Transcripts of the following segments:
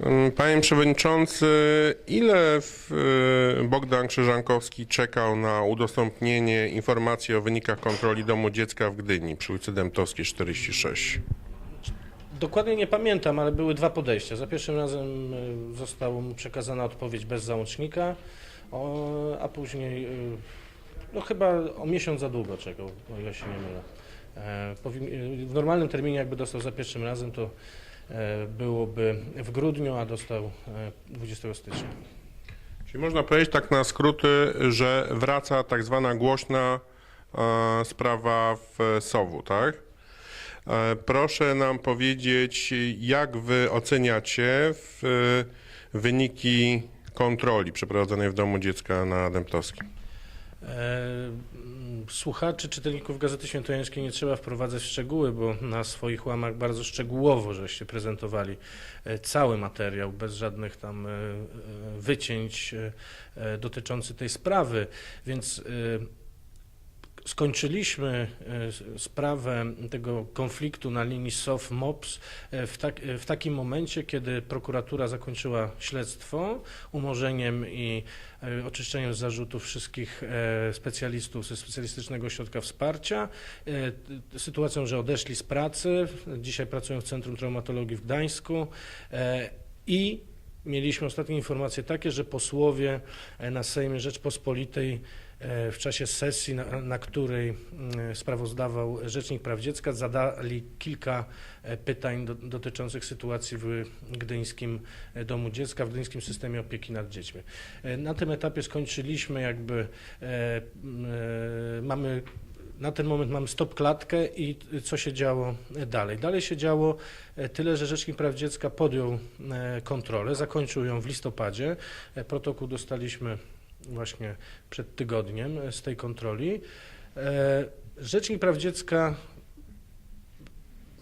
Mm, Panie Przewodniczący, ile y, Bogdan Krzyżankowski czekał na udostępnienie informacji o wynikach kontroli domu dziecka w Gdyni przy ulicy Dębtowskiej 46? Dokładnie nie pamiętam, ale były dwa podejścia. Za pierwszym razem y, została mu przekazana odpowiedź bez załącznika, a później, y, no chyba o miesiąc za długo czekał, o ile się nie mylę. E, W normalnym terminie jakby dostał za pierwszym razem, to byłoby w grudniu, a dostał e, 20 stycznia. Czyli można powiedzieć tak na skróty, że wraca tak zwana głośna e, sprawa w Sowu, tak? E, proszę nam powiedzieć, jak wy oceniacie e, wyniki kontroli przeprowadzonej w domu dziecka na Dębtowskim? E, Słuchaczy, czytelników Gazety Świętojańskiej nie trzeba wprowadzać w szczegóły, bo na swoich łamach bardzo szczegółowo żeście prezentowali e, cały materiał, bez żadnych tam e, wycięć dotyczący tej sprawy, więc skończyliśmy e, sprawę tego konfliktu na linii SOF-MOPS e, w, tak, e, w takim momencie, kiedy prokuratura zakończyła śledztwo umorzeniem i oczyszczeniem z zarzutów wszystkich specjalistów ze specjalistycznego ośrodka wsparcia, sytuacją, że odeszli z pracy, dzisiaj pracują w Centrum Traumatologii w Gdańsku i mieliśmy ostatnie informacje takie, że posłowie na Sejmie Rzeczpospolitej w czasie sesji, na, na której mm, sprawozdawał Rzecznik Praw Dziecka, zadali kilka e, pytań do, dotyczących sytuacji w Gdyńskim e, Domu Dziecka, w Gdyńskim Systemie Opieki nad Dziećmi. E, Na tym etapie skończyliśmy jakby, e, e, mamy na ten moment mamy stop klatkę i co się działo dalej. Dalej się działo e, tyle, że Rzecznik Praw Dziecka podjął e, kontrolę, zakończył ją w listopadzie. E, Protokół dostaliśmy właśnie przed tygodniem z tej kontroli. E, Rzecznik Praw Dziecka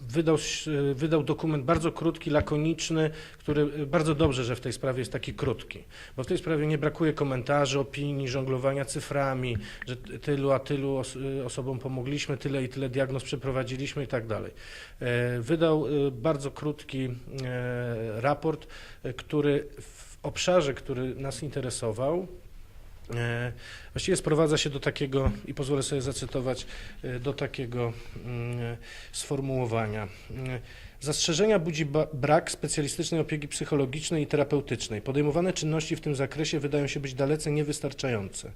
wydał, e, wydał dokument bardzo krótki, lakoniczny, który e, bardzo dobrze, że w tej sprawie jest taki krótki, bo w tej sprawie nie brakuje komentarzy, opinii, żonglowania cyframi, że tylu a tylu os osobom pomogliśmy, tyle i tyle diagnoz przeprowadziliśmy i tak dalej. Wydał bardzo krótki raport, który w obszarze, który nas interesował, właściwie sprowadza się do takiego, i pozwolę sobie zacytować, e, do takiego mm, sformułowania. Mm, Zastrzeżenia budzi brak specjalistycznej opieki psychologicznej i terapeutycznej. Podejmowane czynności w tym zakresie wydają się być dalece niewystarczające.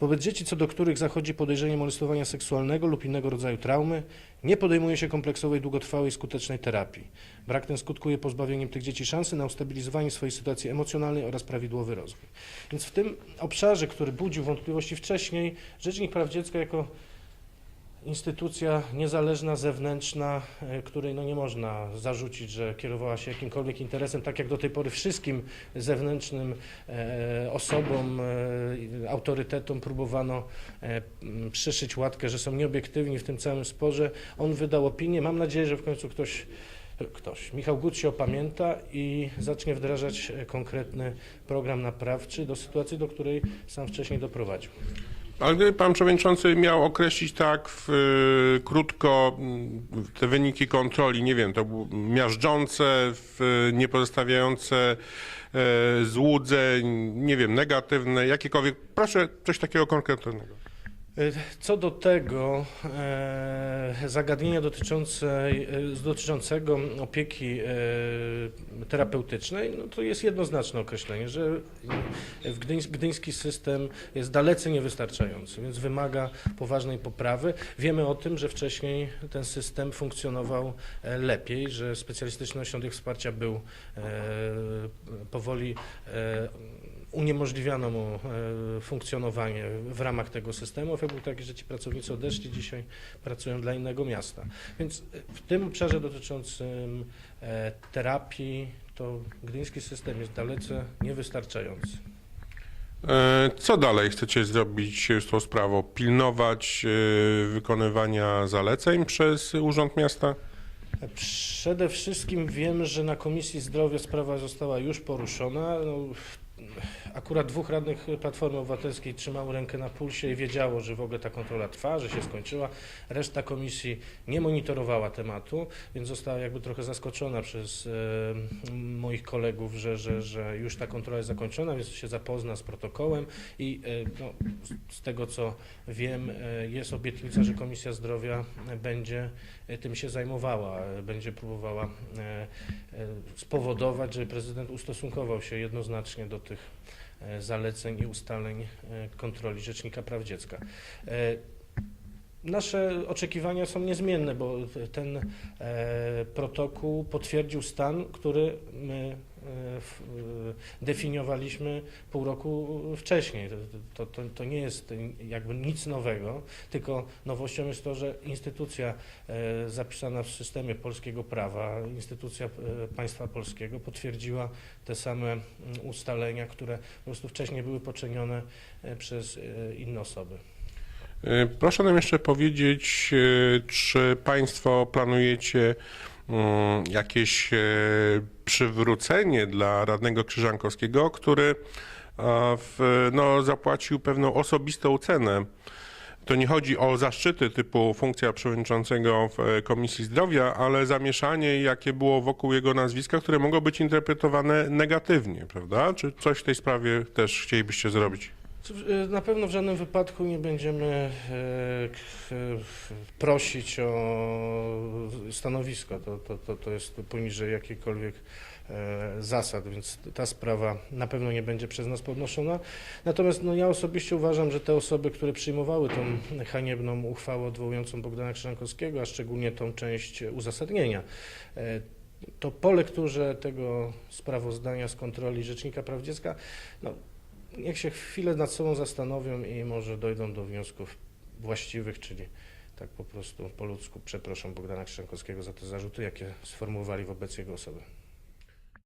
Wobec dzieci, co do których zachodzi podejrzenie molestowania seksualnego lub innego rodzaju traumy, nie podejmuje się kompleksowej, długotrwałej, skutecznej terapii. Brak ten skutkuje pozbawieniem tych dzieci szansy na ustabilizowanie swojej sytuacji emocjonalnej oraz prawidłowy rozwój. Więc w tym obszarze, który budził wątpliwości wcześniej, Rzecznik Praw Dziecka jako instytucja niezależna, zewnętrzna, e, której no nie można zarzucić, że kierowała się jakimkolwiek interesem, tak jak do tej pory wszystkim zewnętrznym e, osobom, e, autorytetom próbowano przyszyć łatkę, że są nieobiektywni w tym całym sporze. On wydał opinię. Mam nadzieję, że w końcu ktoś Ktoś. Michał Gut się opamięta i zacznie wdrażać konkretny program naprawczy do sytuacji, do której sam wcześniej doprowadził. Ale gdyby pan przewodniczący miał określić tak w, y, krótko mm, te wyniki kontroli, nie wiem, to miażdżące, w, nie pozostawiające e, złudzeń, nie wiem, negatywne, jakiekolwiek. Proszę coś takiego konkretnego. E, Co do tego e, zagadnienia dotyczące, e, dotyczącego opieki terapeutycznej, no to jest jednoznaczne określenie, że w gdyńs, gdyński system jest dalece niewystarczający, więc wymaga poważnej poprawy. Wiemy o tym, że wcześniej ten system funkcjonował lepiej, że specjalistyczny ośrodek wsparcia był powoli uniemożliwiano mu e, funkcjonowanie w ramach tego systemu. Efekt był taki, że ci pracownicy odeszli, dzisiaj pracują dla innego miasta. Więc e, w tym obszarze dotyczącym e, terapii, to gdyński system jest dalece niewystarczający. Co dalej chcecie zrobić z tą sprawą? Pilnować wykonywania zaleceń przez Urząd Miasta? Przede wszystkim wiem, że na Komisji Zdrowia sprawa została już poruszona. No, akurat dwóch radnych Platformy Obywatelskiej trzymało rękę na pulsie i wiedziało, że w ogóle ta kontrola trwa, że się skończyła. Reszta komisji nie monitorowała tematu, więc została jakby trochę zaskoczona przez e, moich kolegów, że, że, że już ta kontrola jest zakończona, więc się zapozna z protokołem i e, no, z- tego co wiem, e, jest obietnica, że Komisja Zdrowia będzie e, tym się zajmowała, e, będzie próbowała e, e, spowodować, żeby prezydent ustosunkował się jednoznacznie do tych zaleceń i ustaleń e, kontroli Rzecznika Praw Dziecka. E, Nasze oczekiwania są niezmienne, bo ten e, protokół potwierdził stan, który my e, e, definiowaliśmy pół roku wcześniej. To, to, to nie jest jakby nic nowego, tylko nowością jest to, że instytucja e, zapisana w systemie polskiego prawa, instytucja e, państwa polskiego potwierdziła te same mm, ustalenia, które po prostu wcześniej były poczynione e, przez e, inne osoby. E, Proszę nam jeszcze powiedzieć, e, czy Państwo planujecie jakieś e, przywrócenie dla radnego Krzyżankowskiego, który a, w, no, zapłacił pewną osobistą cenę. To nie chodzi o zaszczyty typu funkcja przewodniczącego w e, Komisji Zdrowia, ale zamieszanie, jakie było wokół jego nazwiska, które mogło być interpretowane negatywnie, prawda? Czy coś w tej sprawie też chcielibyście zrobić? E, Na pewno w żadnym wypadku nie będziemy e, e, prosić o stanowisko. To, to, to, to jest poniżej jakichkolwiek e, zasad, więc ta sprawa na pewno nie będzie przez nas podnoszona. Natomiast no, ja osobiście uważam, że te osoby, które przyjmowały tą haniebną uchwałę odwołującą Bogdana Krzyżankowskiego, a szczególnie tą część uzasadnienia, to po lekturze tego sprawozdania z kontroli Rzecznika Praw Dziecka no, niech się chwilę nad sobą zastanowią i może dojdą do wniosków właściwych, czyli tak po prostu po ludzku przeproszą Bogdana Krzyżankowskiego za te zarzuty, jakie sformułowali wobec jego osoby.